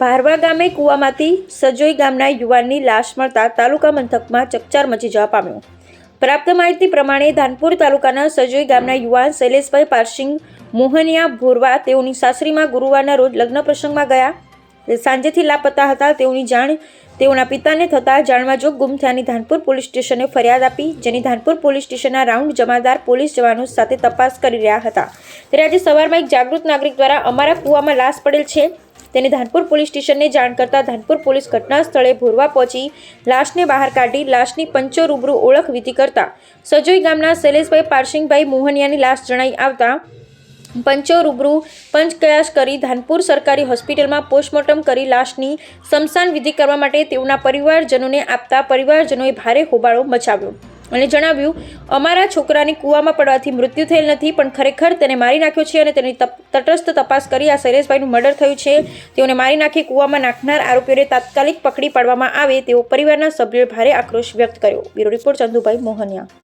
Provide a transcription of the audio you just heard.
ભારવા ગામે કૂવામાંથી સજોઈ ગામના યુવાનની લાશ મળતા તાલુકા મથકમાં ચકચાર મચી જવા પામ્યો. પ્રાપ્ત માહિતી પ્રમાણે ધાનપુર તાલુકાના સજોઈ ગામના યુવાન શૈલેષભાઈ પારસિંગ મોહનિયા ભોરવા તેઓની સાસરીમાં ગુરુવારના રોજ લગ્ન પ્રસંગમાં ગયા. સાંજેથી લાપતા હતા તેઓની જાણ તેઓના પિતાને થતાં જાણવા જોગ ગુમ થયાની ધાનપુર પોલીસ સ્ટેશને ફરિયાદ આપી, જેની ધાનપુર પોલીસ સ્ટેશનના રાઉન્ડ જમાદાર પોલીસ જવાનો સાથે તપાસ કરી રહ્યા હતા. ત્યારે આજે સવારમાં એક જાગૃત નાગરિક દ્વારા અમારા કૂવામાં લાશ પડેલ છે. તેની ધાનપુર પોલીસ સ્ટેશનને જાણ કરતાં ધાનપુર પોલીસ ઘટના સ્થળે ભોરવા પહોંચી, લાશને બહાર કાઢી, લાશની પંચો રૂબરૂ ઓળખ વિધિ કરતા સજોઈ ગામના શૈલેષભાઈ પારસિંગભાઈ મોહનિયાની લાશ જણાઈ આવતા પંચો રૂબરૂ પંચકયાસ કરી ધાનપુર સરકારી હોસ્પિટલમાં પોસ્ટમોર્ટમ કરી લાશની સ્મશાન વિધિ કરવા માટે તેઓના પરિવારજનોને આપતા પરિવારજનોએ ભારે હોબાળો મચાવ્યો. અને જણાવ્યું, અમારા છોકરાની કૂવામાં પડવાથી મૃત્યુ થયેલ નથી, પણ ખરેખર તેને મારી નાખ્યો છે અને તેની તટસ્થ તપાસ કરી આ શૈલેષભાઈનું મર્ડર થયું છે. તેઓને મારી નાખી કૂવામાં નાખનાર આરોપીઓને તાત્કાલિક પકડી પાડવામાં આવે તેવો પરિવારના સભ્યોએ ભારે આક્રોશ વ્યક્ત કર્યો. Bureau report Chandubhai Mohaniya.